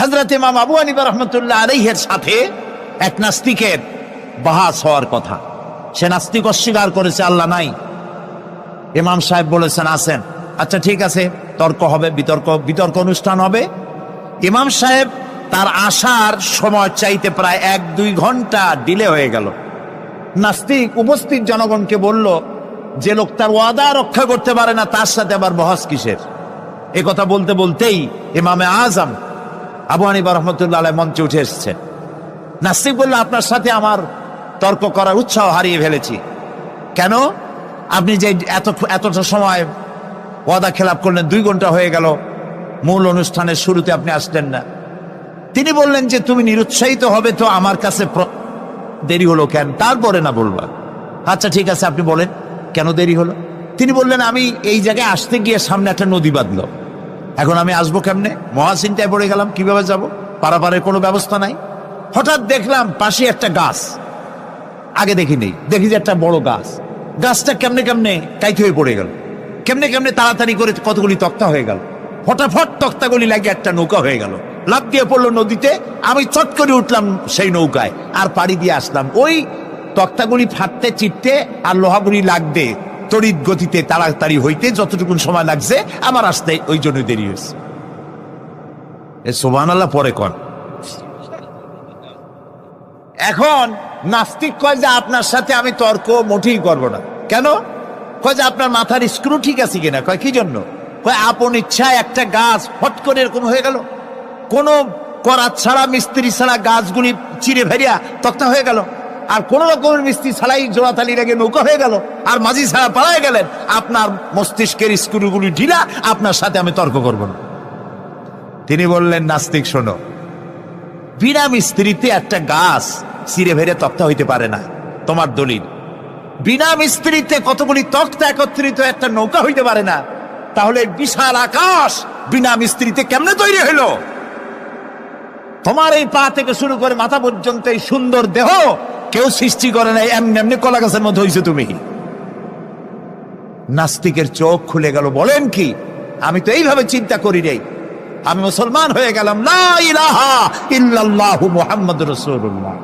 হজরত ইমাম আবু আনিবা রহমতুল্লাহ আলহের সাথে এক নাস্তিকের বাহাস হওয়ার কথা। সে নাস্তিক অস্বীকার করেছে, আল্লাহ নাই। ইমাম সাহেব বলেছেন আসেন আচ্ছা ঠিক আছে, তর্ক হবে, বিতর্ক বিতর্ক অনুষ্ঠান হবে। ইমাম সাহেব তার আসার সময় চাইতে প্রায় এক, দুই ঘণ্টা ডিলে হয়ে গেল। নাস্তিক উপস্থিত জনগণকে বলল, যে লোক তার ওয়াদা রক্ষা করতে পারে না, তার সাথে আবার বহস কিসের? কথা বলতে বলতেই ইমামে আজম আবু হানিফা রহমতুল্লাহ আলাই মঞ্চে উঠে এসছে। নাস্তিক বলল, আপনার সাথে আমার তর্ক করার উৎসাহ হারিয়ে ফেলেছি। কেন? আপনি যে এত, এতটা সময় ওয়াদা খেলাপ করলেন, দুই ঘণ্টা হয়ে গেল, মূল অনুষ্ঠানের শুরুতে আপনি আসলেন না। তিনি বললেন যে, তুমি নিরুৎসাহিত হবে তো আমার কাছে দেরি হলো কেন? তারপরে না বলবা। আচ্ছা ঠিক আছে, আপনি বলেন, কেন দেরি হলো? তিনি বললেন, আমি এই জায়গায় আসতে গিয়ে সামনে একটা নদী বাঁধলো। এখন আমি আসব কেমনে? মহাচিন্তায় পড়ে গেলাম, কীভাবে যাব? পারাপারের কোনো ব্যবস্থা নাই। হঠাৎ দেখলাম পাশে একটা গাছ। আগে দেখিনি, দেখি যে একটা বড় গাছ। গাছটা কেমনে কেমনে কাইতে হয়ে পড়ে গেল। কেমনে কেমনে তাড়াতাড়ি করে কতগুলি তক্তা হয়ে গেল। ফটাফট তক্তাগুলি লাগে একটা নৌকা হয়ে গেল। লাভ দিয়ে পড়ল নদীতে, আমি চট করে উঠলাম সেই নৌকায়। আর পাড়ি দিয়ে আসলাম। ওই তক্তাগুলি ফাটতে, চিটতে আর লোহাগুলি লাগতে তড়িৎ গতিতে তাড়াতাড়ি হইতে যতটুকু সময় লাগছে, আমার আসতে ওই জন্য দেরি হয়েছে। সোমান আল্লাহ পরে কন। এখন নাস্তিক কয় যে আপনার সাথে আমি তর্ক মোটেই করব না। কেন? কয় যে আপনার মাথার স্ক্রু ঠিক আছে কিনা? কয়, কি জন্য? কয়, আপন ইচ্ছায় একটা গাছ ফট করে এরকম হয়ে গেল। কোনো করাত ছাড়া, মিস্ত্রি ছাড়া গাছগুলি চিরে ভেরিয়া তক্তা হয়ে গেল। আর কোন রকমের মিস্ত্রি ছাড়াই জোড়াতালি রেগে নৌকা হয়ে গেল। আর মাঝি ছাড়া পালায় গেলেন। আপনার মস্তিষ্কের স্কুলগুলি ঢিলা, আপনার সাথে আমি তর্ক করব না। তিনি বললেন, নাস্তিক, শোনো। বিনা মিস্ত্রিতে একটা গাছ চিরে ভেরে তক্তা হইতে পারে না। তোমার দলিল। বিনা মিস্ত্রিতে কতগুলি তক্তা একত্রিত একটা নৌকা হইতে পারে না। তাহলে বিশাল আকাশ বিনা মিস্ত্রিতে কেমনে তৈরি হইল? তোমার এই পা থেকে শুরু করে মাথা পর্যন্ত এই সুন্দর দেহ কেউ সৃষ্টি করে নাই, এমনি এমনি কলা গাছের মধ্যে হয়েছে তুমি। নাস্তিকের চোখ খুলে গেল, বলেন কি? আমি তো এইভাবে চিন্তা করি নাই। আমি মুসলমান হয়ে গেলাম না ইলাহা ইল্লাল্লাহু মোহাম্মদ রাসূলুল্লাহ।